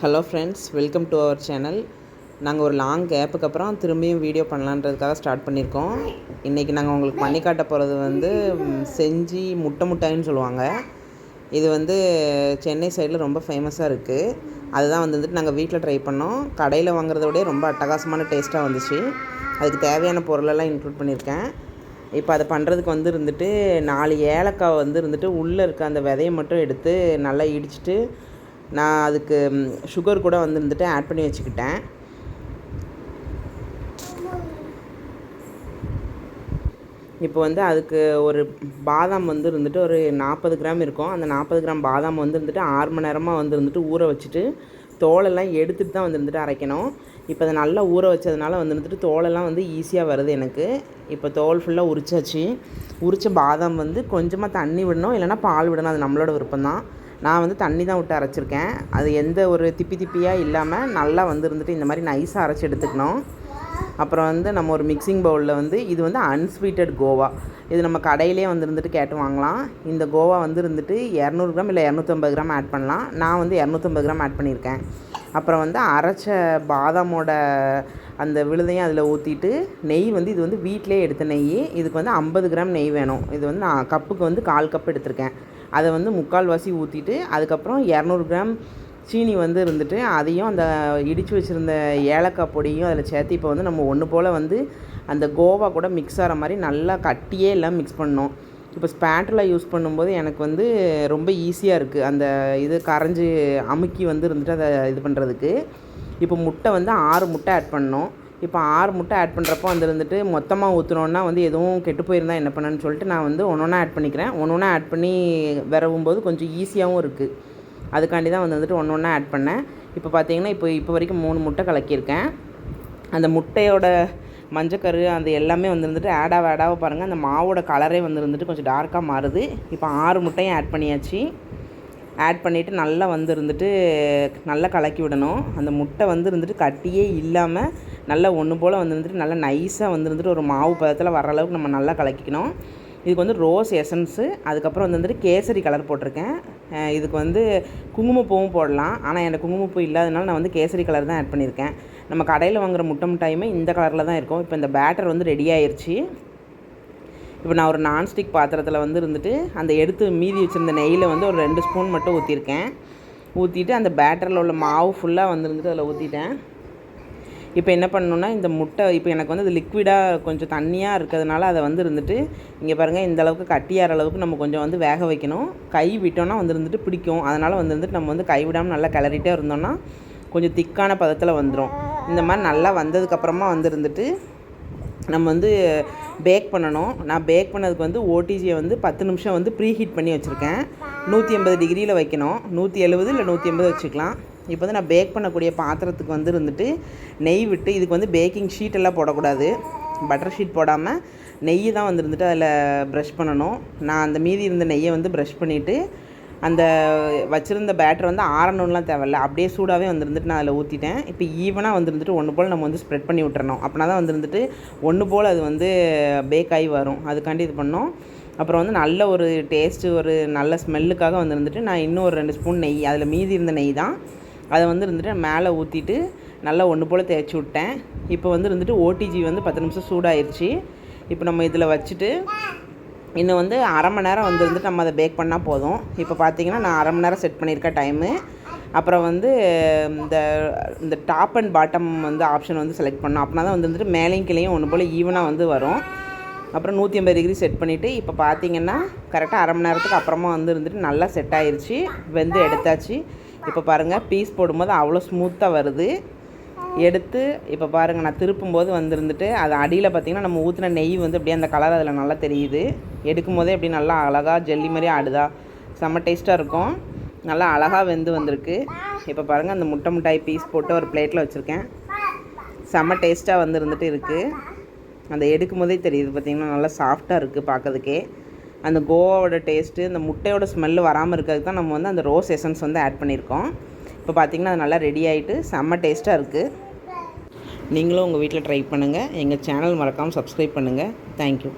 Hello friends welcome to our channel நாங்கள் ஒரு long கேப்புக்கு அப்புறம் திரும்பியும் வீடியோ பண்ணலான்றதுக்காக ஸ்டார்ட் பண்ணியிருக்கோம் இன்றைக்கி நாங்கள் உங்களுக்கு பண்ணி காட்ட போகிறது வந்து செஞ்சி முட்டை முட்டாயின்னு சொல்லுவாங்க. இது வந்து சென்னை சைடில் ரொம்ப ஃபேமஸாக இருக்குது அதுதான் வந்துட்டு நாங்கள் வீட்டில் ட்ரை பண்ணோம். கடையில் வாங்குறத விட ரொம்ப அட்டகாசமான டேஸ்ட்டாக வந்துச்சு. அதுக்கு தேவையான பொருளெல்லாம் இன்க்ளூட் பண்ணியிருக்கேன் இப்போ அதை பண்ணுறதுக்கு வந்து இருந்துட்டு நாலு ஏலக்காய் வந்து இருந்துட்டு உள்ளே இருக்க அந்த விதையை மட்டும் எடுத்து நல்லா இடிச்சிட்டு நான் அதுக்கு சுகர் கூட வந்து இருந்துட்டு ஆட் பண்ணி வச்சுக்கிட்டேன். இப்போ வந்து அதுக்கு ஒரு பாதாம் வந்து இருந்துட்டு ஒரு நாற்பது கிராம் இருக்கும். அந்த நாற்பது கிராம் பாதாம் வந்து இருந்துட்டு ஆறு மணி நேரமாக வந்து இருந்துட்டு ஊற வச்சுட்டு தோலெல்லாம் எடுத்துகிட்டு தான் வந்து இருந்துட்டு அரைக்கணும். இப்போ அதை நல்லா ஊற வச்சதுனால வந்து இருந்துட்டு தோலெல்லாம் வந்து ஈஸியாக வருது எனக்கு. இப்போ தோல் ஃபுல்லாக உரிச்சாச்சு. உரித்த பாதாம் வந்து கொஞ்சமாக தண்ணி விடணும். இல்லைன்னா பால் விடணும். அது நம்மளோட விருப்பம்தான். நான் வந்து தண்ணி தான் விட்டு அரைச்சிருக்கேன். அது எந்த ஒரு திப்பி திப்பியாக இல்லாமல் நல்லா வந்து இருந்துட்டு இந்த மாதிரி நைஸாக அரைச்சி எடுத்துக்கணும். அப்புறம் வந்து நம்ம ஒரு மிக்சிங் பவுலில் வந்து இது வந்து அன்ஸ்வீட்டட் கோவா. இது நம்ம கடையிலே வந்து இருந்துட்டு கேட்டு வாங்கலாம். இந்த கோவா வந்து இருந்துட்டு இரநூறு கிராம் இல்லை இரநூத்தம்பது கிராம் ஆட் பண்ணலாம். நான் வந்து இரநூத்தம்பது கிராம் ஆட் பண்ணியிருக்கேன். அப்புறம் வந்து அரைச்ச பாதாமோட அந்த விழுதையும் அதில் ஊற்றிட்டு நெய் வந்து இது வந்து வீட்டிலே எடுத்த நெய் இதுக்கு வந்து ஐம்பது கிராம் நெய் வேணும். இது வந்து நான் கப்புக்கு வந்து கால் கப் எடுத்திருக்கேன். அதை வந்து முக்கால்வாசி ஊற்றிட்டு அதுக்கப்புறம் இரநூறு கிராம் சீனி வந்து இருந்துட்டு அதையும் அந்த இடித்து வச்சுருந்த ஏலக்காய் பொடியும் அதில் சேர்த்து இப்போ வந்து நம்ம ஒன்று போல் வந்து அந்த கோவா கூட மிக்ஸ் ஆகிற மாதிரி நல்லா கட்டியே எல்லாம் மிக்ஸ் பண்ணோம். இப்போ ஸ்பேட்டரில் யூஸ் பண்ணும்போது எனக்கு வந்து ரொம்ப ஈஸியாக இருக்குது அந்த இது கரைஞ்சி அமுக்கி வந்து இருந்துட்டு அதை இது பண்ணுறதுக்கு இப்போ முட்டை வந்து ஆறு முட்டை ஆட் பண்ணோம். இப்போ ஆறு முட்டை ஆட் பண்ணுறப்போ வந்துருந்துட்டு மொத்தமாக ஊற்றுனோன்னா வந்து எதுவும் கெட்டு போயிருந்தா என்ன பண்ணேன்னு சொல்லிட்டு நான் வந்து ஒன்று ஒன்றா ஆட் பண்ணிக்கிறேன். ஒன்று ஒன்றா ஆட் பண்ணி விரவும் போது கொஞ்சம் ஈஸியாகவும் இருக்குது அதுக்காண்டி தான் வந்து வந்துட்டு ஒன்று ஒன்றா ஆட் பண்ணேன். இப்போ பார்த்தீங்கன்னா இப்போ இப்போ வரைக்கும் மூணு முட்டை கலக்கியிருக்கேன். அந்த முட்டையோட மஞ்சக்கரு அந்த எல்லாமே வந்து இருந்துட்டு ஆடாக ஆடாக பாருங்கள் அந்த மாவோட கலரே வந்து இருந்துட்டு கொஞ்சம் டார்க்காக மாறுது. இப்போ ஆறு முட்டையும் ஆட் பண்ணியாச்சு. ஆட் பண்ணிவிட்டு நல்லா வந்து இருந்துட்டு நல்லா கலக்கி விடணும். அந்த முட்டை வந்து இருந்துட்டு கட்டியே இல்லாமல் நல்லா ஒன்று போல் வந்துருந்துட்டு நல்லா நைஸாக வந்துருந்துட்டு ஒரு மாவு பதத்தில் வர அளவுக்கு நம்ம நல்லா கலக்கிக்கணும். இதுக்கு வந்து ரோஸ் எசன்ஸு அதுக்கப்புறம் வந்து வந்துட்டு கேசரி கலர் போட்டிருக்கேன். இதுக்கு வந்து குங்குமப்பூவும் போடலாம். ஆனால் எனக்கு குங்குமப்பூ இல்லாதனால நான் வந்து கேசரி கலர் தான் ஆட் பண்ணியிருக்கேன் நம்ம கடையில் வாங்குற முட்டை மிட்டாயுமே இந்த கலரில் தான் இருக்கும். இப்போ இந்த பேட்டர் வந்து ரெடி ஆயிடுச்சு இப்போ நான் ஒரு நான்ஸ்டிக் பாத்திரத்தில் வந்து இருந்துட்டு அந்த எடுத்து மீதி வச்சுருந்த நெய்யில் வந்து ஒரு ரெண்டு ஸ்பூன் மட்டும் ஊற்றிருக்கேன் ஊற்றிட்டு அந்த பேட்டரில் உள்ள மாவு ஃபுல்லாக வந்து இருந்துட்டு அதில் ஊற்றிட்டேன் இப்போ என்ன பண்ணணுன்னா இந்த முட்டை இப்போ எனக்கு வந்து அது லிக்விடாக கொஞ்சம் தண்ணியாக இருக்கிறதுனால அதை வந்து இருந்துட்டு இங்கே பாருங்கள் இந்த அளவுக்கு கட்டியாகிற அளவுக்கு நம்ம கொஞ்சம் வந்து வேக வைக்கணும். கை விட்டோன்னா வந்து இருந்துட்டு பிடிக்கும். அதனால் வந்து இருந்துட்டு நம்ம வந்து கை விடாமல் நல்லா கிளறிட்டே இருந்தோம்னா கொஞ்சம் திக்கான பதத்தில் வந்துடும் இந்த மாதிரி நல்லா வந்ததுக்கப்புறமா வந்து இருந்துட்டு நம்ம வந்து பேக் பண்ணணும். நான் பேக் பண்ணதுக்கு வந்து ஓடிஜியை வந்து பத்து நிமிஷம் வந்து ப்ரீ ஹீட் பண்ணி வச்சுருக்கேன். நூற்றி ஐம்பது டிகிரியில் வைக்கணும். நூற்றி எழுபது இல்லை நூற்றி ஐம்பது வச்சுக்கலாம். இப்போ வந்து நான் பேக் பண்ணக்கூடிய பாத்திரத்துக்கு வந்து இருந்துட்டு நெய் விட்டு இதுக்கு வந்து பேக்கிங் ஷீட் எல்லாம் போடக்கூடாது. பட்டர் ஷீட் போடாமல் நெய் தான் வந்து இருந்துட்டு அதில் ப்ரஷ் பண்ணணும். நான் அந்த மீதி இருந்த நெய்யை வந்து ப்ரஷ் பண்ணிவிட்டு அந்த வச்சுருந்த பேட்டர் வந்து ஆறணும்லாம் தேவையில்ல. அப்படியே சூடாகவே வந்துருந்துட்டு நான் அதில் ஊற்றிட்டேன் இப்போ ஈவனாக வந்துருந்துட்டு ஒன்று போல் நம்ம வந்து ஸ்ப்ரெட் பண்ணி விட்டுறணும். அப்படின்னா தான் வந்துருந்துட்டு ஒன்று போல் அது வந்து பேக் ஆகி வரும். அதுக்காண்டி இது பண்ணோம். அப்புறம் வந்து நல்ல ஒரு டேஸ்ட்டு ஒரு நல்ல ஸ்மெல்லுக்காக வந்துருந்துட்டு நான் இன்னும் ஒரு ரெண்டு ஸ்பூன் நெய் அதில் மீதி இருந்த நெய் தான் அதை வந்து இருந்துட்டு மேலே ஊற்றிட்டு நல்லா ஒன்று போல் தேய்ச்சி விட்டேன். இப்போ வந்து இருந்துட்டு ஓடிஜி வந்து பத்து நிமிஷம் சூடாயிருச்சு. இப்போ நம்ம இதில் வச்சுட்டு இன்னும் வந்து அரை மணி நேரம் வந்து இருந்துட்டு நம்ம அதை பேக் பண்ணால் போதும். இப்போ பார்த்தீங்கன்னா நான் அரை மணி நேரம் செட் பண்ணியிருக்கேன் டைமு அப்புறம் வந்து இந்த இந்த டாப் அண்ட் பாட்டம் வந்து ஆப்ஷன் வந்து செலக்ட் பண்ணோம். அப்படின்னா தான் வந்து வந்துட்டு மேலேயும் கீழேயும் ஒன்று போல் ஈவனாக வந்து வரும். அப்புறம் நூற்றி ஐம்பது டிகிரி செட் பண்ணிவிட்டு இப்போ பார்த்தீங்கன்னா கரெக்டாக அரை மணி நேரத்துக்கு அப்புறமா வந்து இருந்துட்டு நல்லா செட் ஆயிடுச்சு வெந்து எடுத்தாச்சு. இப்போ பாருங்கள் பீஸ் போடும்போது அவ்வளோ ஸ்மூத்தாக வருது. எடுத்து இப்போ பாருங்கள் நான் திருப்பும்போது வந்துருந்துட்டு அது அடியில் பார்த்திங்கன்னா நம்ம ஊற்றின நெய் வந்து அப்படியே அந்த கலர் அதில் நல்லா தெரியுது. எடுக்கும் போதே அப்படி நல்லா அழகாக ஜெல்லி மாதிரி ஆடுதா. செம்ம டேஸ்ட்டாக இருக்கும். நல்லா அழகாக வெந்து வந்திருக்கு. இப்போ பாருங்கள் அந்த முட்டை மிட்டாய் பீஸ் போட்டு ஒரு பிளேட்டில் வச்சுருக்கேன். செம்ம டேஸ்ட்டாக வந்து இருந்துட்டு இருக்குது அந்த எடுக்கும் போதே தெரியுது பார்த்திங்கன்னா நல்லா சாஃப்டாக இருக்குது பார்க்கறதுக்கே அந்த கோவாவோட டேஸ்ட்டு அந்த முட்டையோட ஸ்மெல்லு வராமல் இருக்கிறதுக்கு தான் நம்ம வந்து அந்த ரோஸ் எசன்ஸ் வந்து ஆட் பண்ணியிருக்கோம். இப்போ பார்த்திங்கன்னா அது நல்லா ரெடி ஆகிட்டு செம்ம டேஸ்ட்டாக இருக்குது நீங்களும் உங்கள் வீட்டில் ட்ரை பண்ணுங்கள் எங்கள் சேனல் மறக்காமல் சப்ஸ்கிரைப் பண்ணுங்கள் தேங்க்யூ